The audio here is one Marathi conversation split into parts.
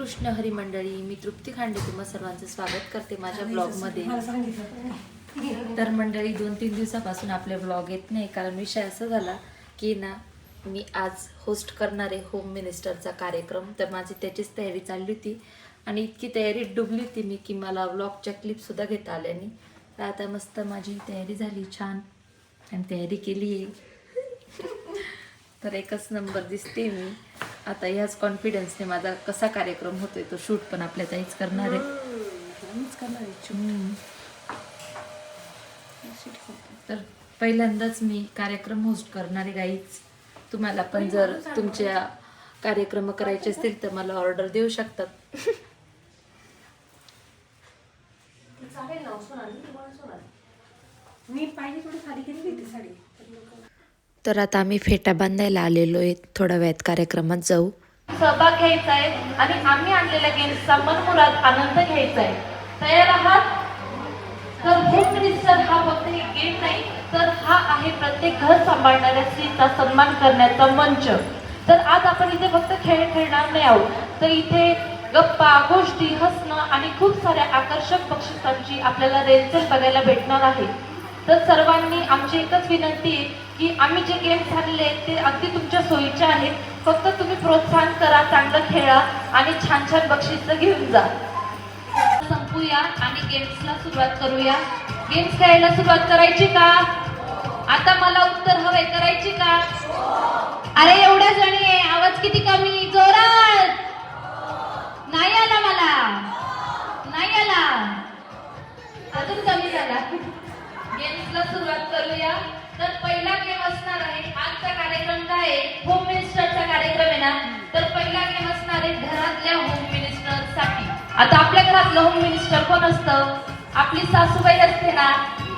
कृष्ण हरी मंडळी मी तृप्ती खांडे तुम्हा सर्वांचं स्वागत करते माझ्या ब्लॉगमध्ये तर मंडळी दोन तीन दिवसापासून आपले ब्लॉग येत नाही कारण विषय असा झाला की ना मी आज होस्ट करणारे होम मिनिस्टरचा कार्यक्रम. तर माझी त्याचीच तयारी चालली होती आणि इतकी तयारी डुबली होती मी की मला ब्लॉगच्या क्लिपसुद्धा घेता आल्या नाही. तर आता मस्त माझी तयारी झाली छान. आणि तयारी केली आहे तर एकच नंबर दिसते मी. आता ह्याच कॉन्फिडन्सने माझा कसा कार्यक्रम होतोय तो शूट पण आपल्या ताईच करणार आहे. आहे. तर पहिल्यांदाच मी कार्यक्रम होस्ट करणारे गाईच तुम्हाला पण जर तुमच्या कार्यक्रम करायचे असतील तर मला ऑर्डर देऊ शकतात. मी पाहिजे थोडी खाली केली ती साडी. तर आता आम्ही फेटा बांधायला आलेलो आहे. थोड्या वेळात कार्यक्रमात जाऊ. सहभाग घ्यायचा आहे आणि आम्ही आणलेल्या गेम्सचा मनमुराद आनंद घ्यायचा आहे तयार आहात? तर होम मिनिस्टर हा फक्त एक गेम नाही तर हा आहे प्रत्येक घर सांभाळणाऱ्या स्त्रीचा सन्मान करण्याचा मंच. तर आज आपण इथे फक्त खेळ खेळणार नाही आहोत तर इथे गप्पा गोष्टी हसणं आणि खूप साऱ्या आकर्षक बक्षिसांची आपल्याला रेलचेल बघायला भेटणार आहे. तर सर्वांनी आमची एकच विनंती आहे की आम्ही जे गेम्स आहेत ते अगदी तुमच्या सोयीचे आहेत. फक्त तुम्ही प्रोत्साहन करा चांगलं खेळा आणि छान छान बक्षीस घेऊन जा. संपूया आणि गेम्सला सुरुवात करूया. गेम्स खेळायला सुरुवात करायची का? आता मला उत्तर हवे करायची का? अरे एवढ्या जणी आहे. आवाज किती कमी? जोरात! नाही आला मला. नाही आला. अजून कमी झाला. गेम्सला सुरुवात करूया. तर पहिला गेम असणार आहे आजचा कार्यक्रम काय आहे? होम मिनिस्टरचा कार्यक्रम आहे ना? तर पहिला गेम असणार आहे घरातल्या होम मिनिस्टरसाठी आता आपल्या घरातलं होम मिनिस्टर कोण असतं? आपली सासूबाई असते ना?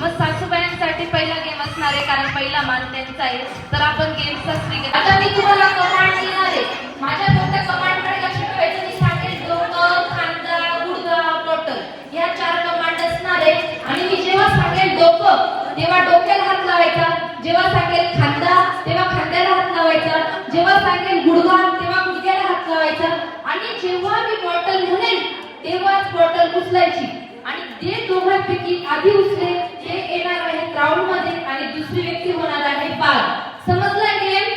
मग सासूबाईंसाठी पहिला गेम असणार आहे कारण पहिला मान त्यांचा आहे. तर आपण गेमचा श्री आता मी तुम्हाला कमांड देणार आहे. माझ्या कोणत्या कमांडकडे लक्ष ठेवायचं. मी सांगेल डोकं खांदा गुडगा टोटल या चार कमांड असणार आहे. आणि मी जेव्हा सांगेल डोकं तेव्हा डोक्याला हात लावायचा जेव्हा सांगेल खांदा तेव्हा खांद्याला हात लावायचा जेव्हा सांगेल गुडघा तेव्हा गुडघ्याला हात लावायचा. आणि जेव्हा मी बॉटल म्हणेल तेव्हाच बॉटल उचलायची. आणि ते दोघांपैकी आधी उचले ते येणार आहे ग्राउंडमध्ये आणि दुसरी व्यक्ती होणार आहे बाद समजला गेम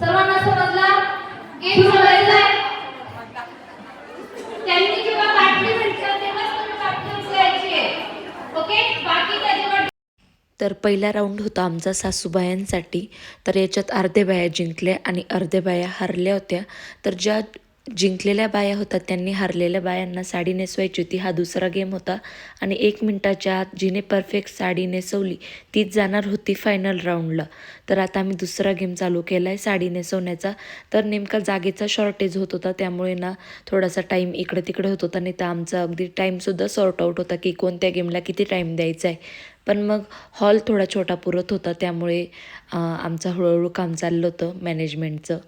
सर्वांना समजला गेम समजलाय त्यांनी जेव्हा बाटली म्हटलं तेव्हाच तुम्ही बाटली उचलायची आहे ओके बाकीच्या जेव्हा तर पहिला राऊंड होता आमचा सासूबायांसाठी. तर याच्यात अर्ध्या बाया जिंकल्या आणि अर्ध्या बाया हरल्या होत्या. तर ज्या जिंकलेल्या बाया होत्या त्यांनी हरलेल्या बायांना साडी नेसवायची होती. हा दुसरा गेम होता. आणि एक मिनटाच्या आत जिने परफेक्ट साडी नेसवली तीच जाणार होती फायनल राऊंडला तर आता आम्ही दुसरा गेम चालू केला आहे साडी नेसवण्याचा. तर नेमका जागेचा शॉर्टेज होत होता त्यामुळे ना थोडासा टाईम इकडे तिकडे होत होता. नाही तर आमचा अगदी टाईमसुद्धा सॉर्ट आऊट होता की कोणत्या गेमला किती टाईम द्यायचा आहे पण मग हॉल थोडा छोटा पुरत होता त्यामुळे आमचं हळूहळू काम चाललं होतं मॅनेजमेंटचं.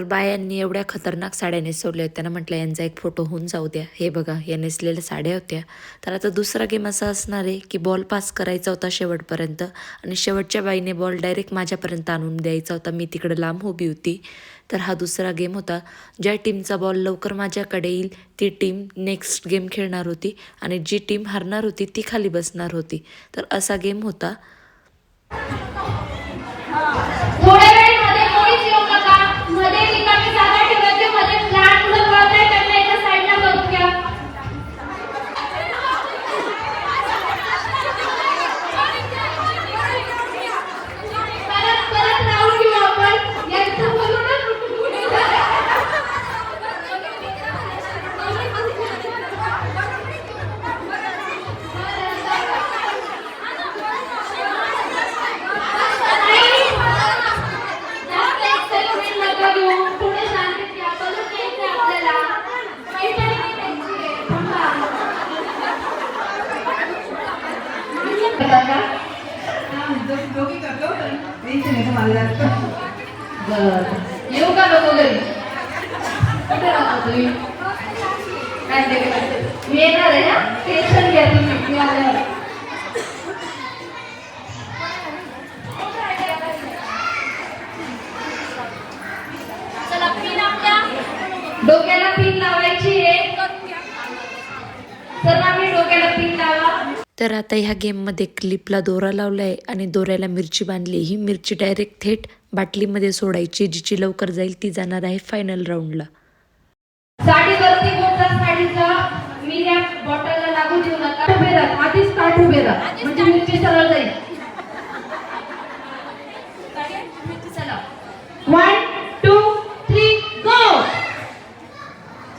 तर बायांनी एवढ्या खतरनाक साड्या नेसवल्या होत्या ना. म्हटलं यांचा एक फोटो होऊन जाऊ द्या. हे बघा या नेसलेल्या साड्या होत्या. तर आता दुसरा गेम असा असणार आहे की बॉल पास करायचा होता शेवटपर्यंत आणि शेवटच्या बाईने बॉल डायरेक्ट माझ्यापर्यंत आणून द्यायचा होता. मी तिकडे लांब उभी होती. तर हा दुसरा गेम होता. ज्या टीमचा बॉल लवकर माझ्याकडे येईल ती टीम नेक्स्ट गेम खेळणार होती आणि जी टीम हरणार होती ती खाली बसणार होती. तर असा गेम होता थोड्या वेळेमध्ये कोणीच येऊ नका बरं. येऊ का नको घरी? कुठे राहता तुम्ही? काय ते काय? मी येणार आहे ना टेन्शन घ्या तुम्ही मी आल्यावर. डोक्याला पिन लावायची आहे. सर्वांनी डोक्याला पिन लावा. तर आता ह्या गेममध्ये क्लिपला दोरा लावला आहे आणि दोऱ्याला मिरची बांधली. ही मिरची डायरेक्ट थेट बाटलीमध्ये सोडायची जिची लवकर जाईल ती जाणार आहे फायनल राऊंडला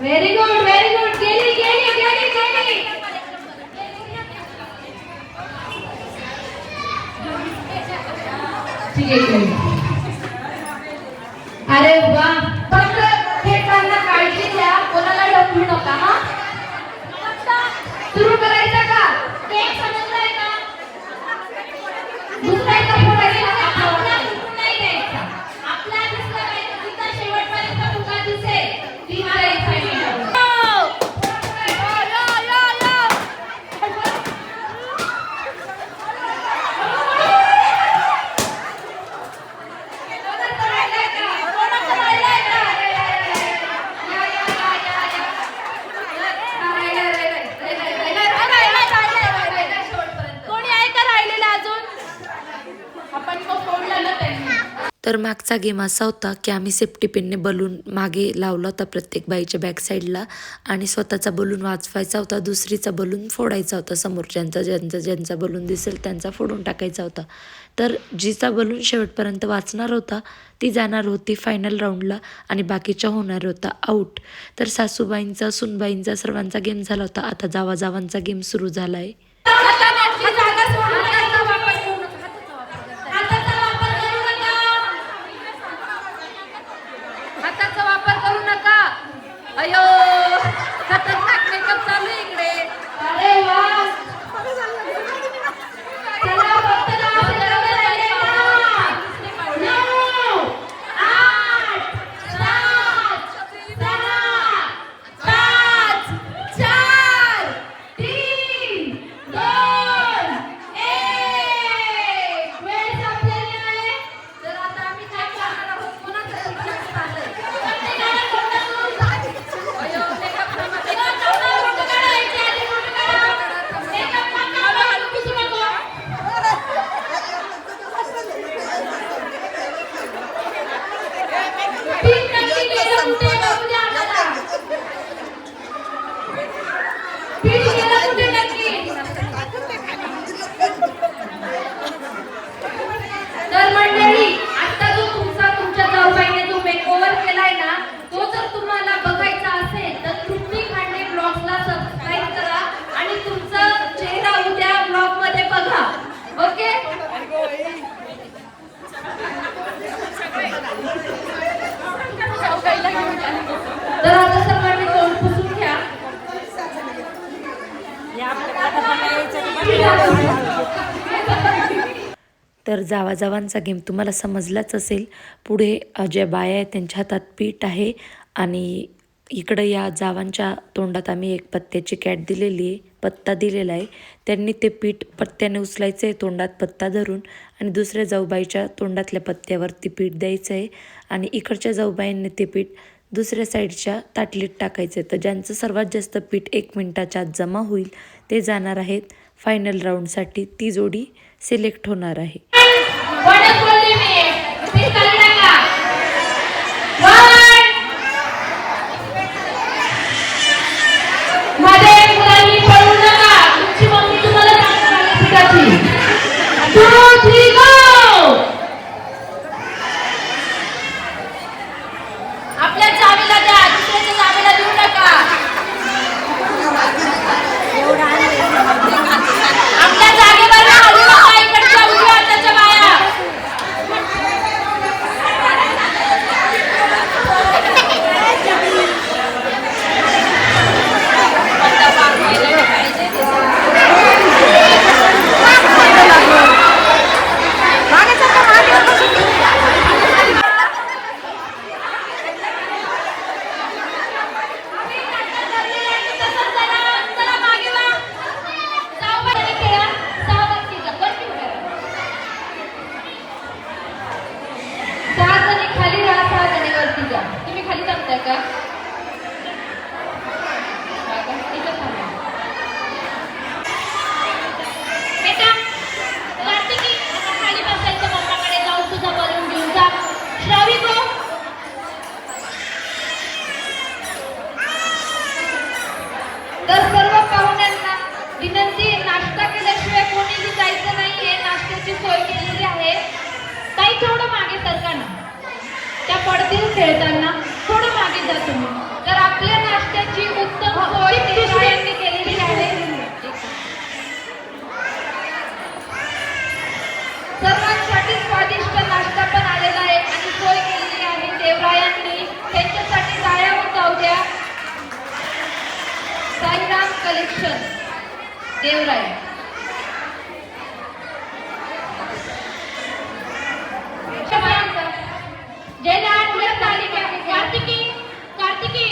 व्हेरी गुड व्हेरी गुड गेली गेली गेली गेली. एक अरे वा. फक्त त्यांना काळजी घ्या. कोणाला ढकलू नका हा. मागचा गेम असा होता की आम्ही सेफ्टी पिनने बलून मागे लावला होता प्रत्येक बाईच्या बॅक साईडला आणि स्वतःचा बलून वाचवायचा होता दुसरीचा बलून फोडायचा होता समोरच्यांचा ज्यांचा ज्यांचा बलून दिसेल त्यांचा फोडून टाकायचा होता. तर जिचा बलून शेवटपर्यंत वाचणार होता ती जाणार होती फायनल राऊंडला आणि बाकीच्या होणार होता आऊट तर सासूबाईंचा सुनबाईंचा सर्वांचा गेम झाला होता. आता जावा जावांचा गेम सुरू झाला आहे हाताची जागा सोडून हाताचा वापर करू नका. हाताचा वापर करू नका. हाताचा वापर करू नका अयो खतरनाक मेकअप चालू आहे इकडे अरे वा चला फक्त दहा सेकंद राहिले ना. नऊ, आठ, सात, सहा, पाच, चार, तीन, दोन, एक. वेळ संपलेली आहे. तर आता आम्ही काय करणार आहोत? कोणाचं शिक्षण चाललंय? प्रत्येकाला फोटो करून अयो, makeup थांबा. makeup थांबा. फोटो काढायचे आधी, फोटो काढा. makeup थांबा. हळू पुसू नको. पीठ नक्की गेलं कुठे बघू द्या आम्हाला. पीठ गेलं कुठे नक्की तर मंडळी आता जो तुमचा तुमच्या जाऊबाईने जो मेकओव्हर केलाय ना तो जर तुम्हाला बघायचा असेल तर तुम्ही खांडे ब्लॉग्सला सबस्क्राईब करा आणि तुमचा चेहरा उद्या ब्लॉगमध्ये बघा ओके तर आता सर्वांनी तोंड पुसून घ्या तर जावाजावांचा गेम तुम्हाला समजलाच असेल. पुढे ज्या बाया आहेत त्यांच्या हातात पीठ आहे आणि इकडं या जावांच्या तोंडात आम्ही एक पत्त्याची कॅट दिलेली आहे पत्ता दिलेला आहे. त्यांनी ते पीठ पत्त्याने उचलायचं आहे तोंडात पत्ता धरून आणि दुसऱ्या जाऊबाईच्या तोंडातल्या पत्त्यावरती पीठ द्यायचं आहे आणि इकडच्या जाऊबाईंनी ते पीठ दुसऱ्या साईडच्या ताटलीत टाकायचं आहे. तर ज्यांचं सर्वात जास्त पीठ एक मिनटाच्या आत जमा होईल ते जाणार आहेत. फायनल राऊंडसाठी ती जोडी सिलेक्ट होणार आहे. वनच बोलली मी पीठ खाली टाका वनमध्ये मुलांनी पळू नका तुमची मम्मी तुम्हाला सांगणार आहे पिठाची टू थ्री गो आपल्या चावीला द्या दुसऱ्याच्या चावीला देऊ नका आपल्या जागेवर हलू नका इकडच्या उजव्या हाताच्या बाया चला मागे वा जाऊ बाई खेळा सहा व्यक्तीचा कंटिन्यू करा सहा जणी खाली राहा सहा जणी वरती जा तुम्ही खाली जमताय का हा का? इथं थांबा. बेटा कार्तिकी आता खाली बसायचं मम्माकडे जाऊन तुझा बलून घेऊन जा श्रावी गो तर सर्व पाहुण्यांना विनंती आहे, नाश्ता केल्याशिवाय कोणीही जायचं नाहीये नाश्त्याची सोय केलेली आहे ताई थोडं मागे सरका ना त्या पडतील खेळताना थोडं मागे जा तुम्ही तर आपल्या नाश्त्याची उत्तम सोय देवरायांनी केलेली आहे सर्वांसाठी स्वादिष्ट नाश्ता पण आलेला आहे आणि सोय केलेली आहे देवरायांनी त्यांच्यासाठी टाळ्या उचावू द्या साईराम कलेक्शन देवराय. कार्तिकी कार्तिकी.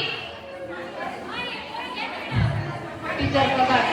टीचर बघा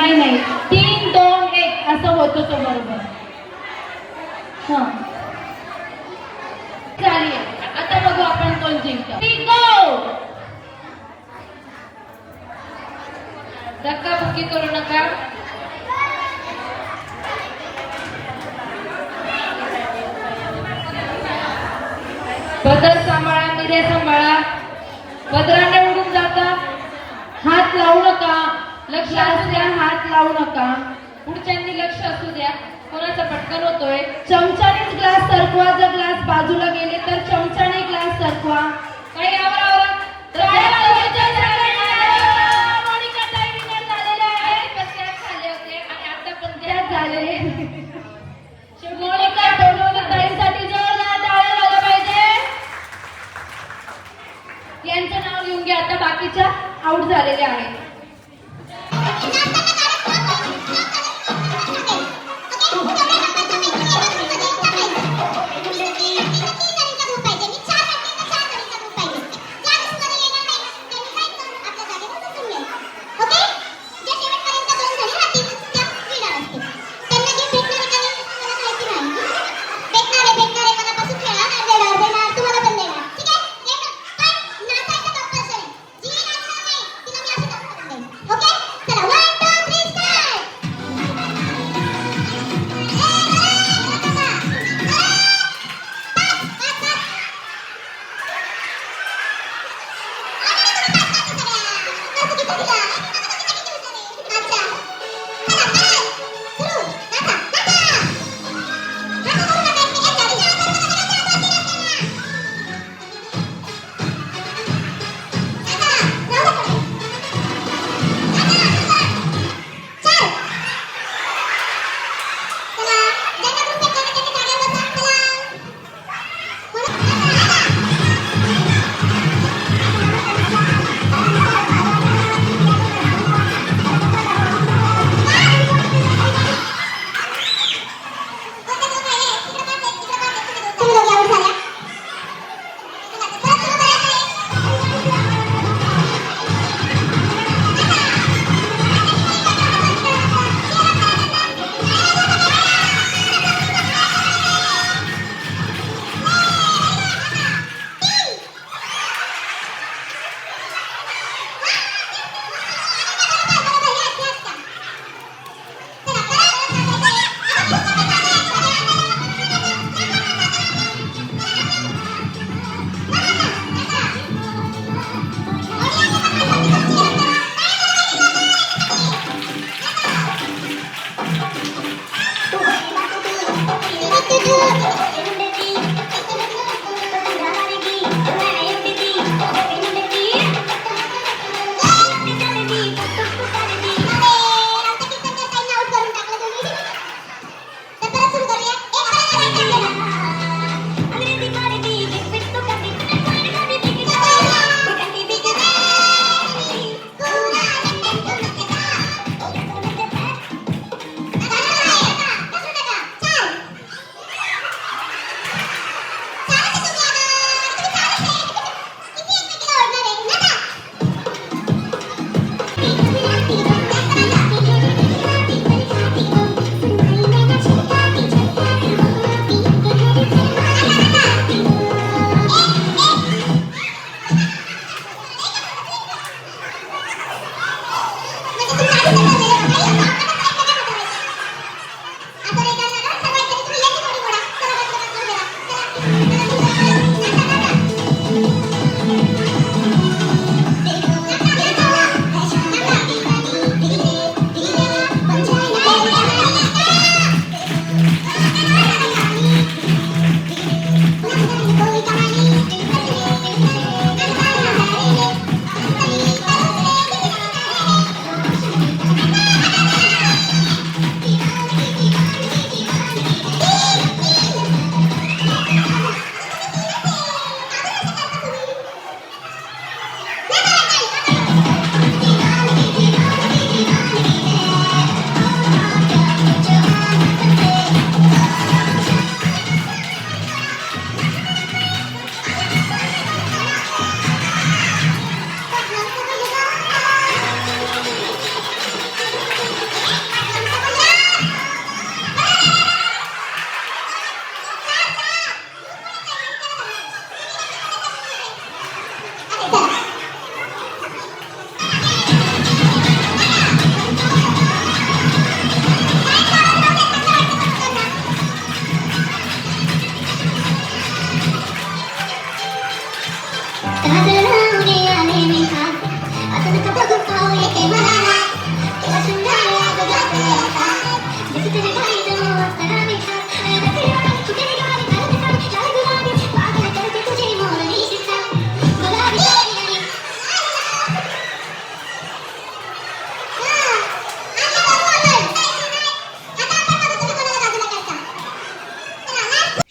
नाही नाही. तीन दोन एक असं होतं तो बरोबर. हा. आता बघू आपण कोण जिंकतो. धक्काबुक्की करू नका. बदल सांभाळा मिऱ्या सांभाळा. बदराने उडून जाता. हात लावू नका. लक्ष असू द्या हात लावू नका. पुढच्यांनी लक्ष असू द्या. कोणाचा पटकन होतोय? चमच्यानेच ग्लास सरकवा. जर ग्लास बाजूला गेले तर चमच्याने ग्लास सरकवा. काही आवर आवर टाळ्या वाजवायच्या सगळ्यांनी. मोनिका ताई winner झालेल्या आहेत.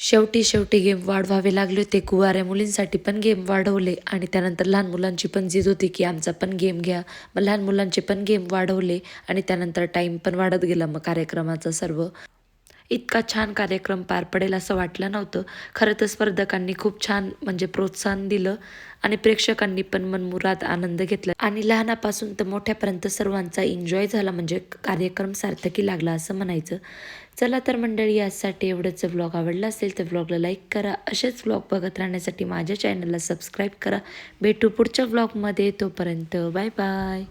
शेवटी शेवटी गेम वाढवावे लागले होते. कुवाऱ्या मुलींसाठी पण गेम वाढवले आणि त्यानंतर लहान मुलांची पण जिद होती की आमचा पण गेम घ्या. मग लहान मुलांचे पण गेम वाढवले आणि त्यानंतर टाईम पण वाढत गेला. मग कार्यक्रमाचा सर्व इतका छान कार्यक्रम पार पडेल असं वाटलं नव्हतं. खरं तर स्पर्धकांनी खूप छान म्हणजे प्रोत्साहन दिलं आणि प्रेक्षकांनी पण मनमुराद आनंद घेतला. आणि लहानापासून तर मोठ्यापर्यंत सर्वांचा एन्जॉय झाला. म्हणजे कार्यक्रम सार्थकी लागला असं म्हणायचं. चला तर मंडळी यासाठी एवढंच. व्लॉग आवडला असेल तर ब्लॉगला लाईक करा. असेच व्लॉग बघत राहण्यासाठी माझ्या चॅनलला सबस्क्राईब करा. भेटू पुढच्या ब्लॉगमध्ये तोपर्यंत बाय बाय